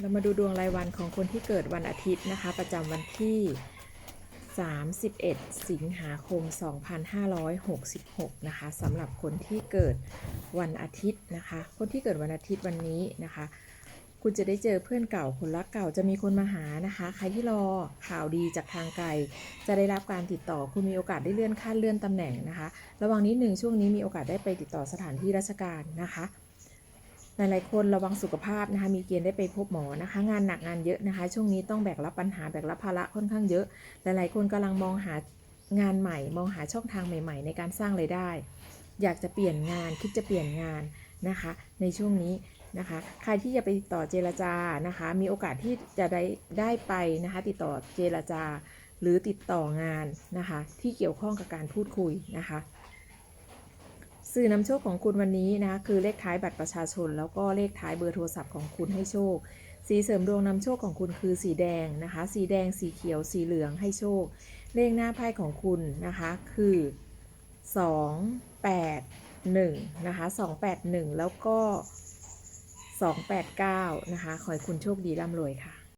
เรามาดูดวงรายวันของคนที่เกิดวันอาทิตย์นะคะ ประจำวันที่ 31 สิงหาคม 2566 นะคะสำหรับคนที่เกิดวันอาทิตย์นะคะ คนที่เกิดวันอาทิตย์วันนี้นะคะ คุณจะได้เจอเพื่อนเก่าคนรักเก่าจะมีคนมาหานะคะ ใครที่รอข่าวดีจากทางไกล จะได้รับการติดต่อคุณมีโอกาสได้เลื่อนขั้นเลื่อนตำแหน่งนะคะ ระวังนิดหนึ่งช่วงนี้มีโอกาสได้ไปติดต่อสถานที่ราชการนะคะ หลายๆคนระวังสุขภาพนะคะมีเกณฑ์ได้ไปพบหมอนะคะ งานหนักงานเยอะนะคะ ช่วงนี้ต้องแบกรับปัญหาแบกรับภาระค่อนข้างเยอะ หลายๆคนกำลังมองหางานใหม่ มองหาช่องทางใหม่ ๆ ในการสร้างไรายได้ อยากจะเปลี่ยนงานคิดจะเปลี่ยนงานนะคะ ในช่วงนี้นะคะใครที่จะไปติดต่อเจรจานะคะ มีโอกาสที่จะได้ได้ไปนะคะ ติดต่อเจรจาหรือติดต่องานนะคะ ที่เกี่ยวข้องกับการพูดคุยนะคะ สื่อนำโชคของคุณวันนี้นะคะคือเลขท้ายบัตรประชาชน แล้วก็เลขท้ายเบอร์โทรศัพท์ของคุณให้โชค สีเสริมดวงนำโชคของคุณคือสีแดงนะคะ สีแดงสีเขียวสีเหลืองให้โชค เลขหน้าไพ่ของคุณนะคะคือ 2 8 1นะคะ281 แล้วก็ 289นะคะขอให้คุณโชคดีร่ำรวยค่ะ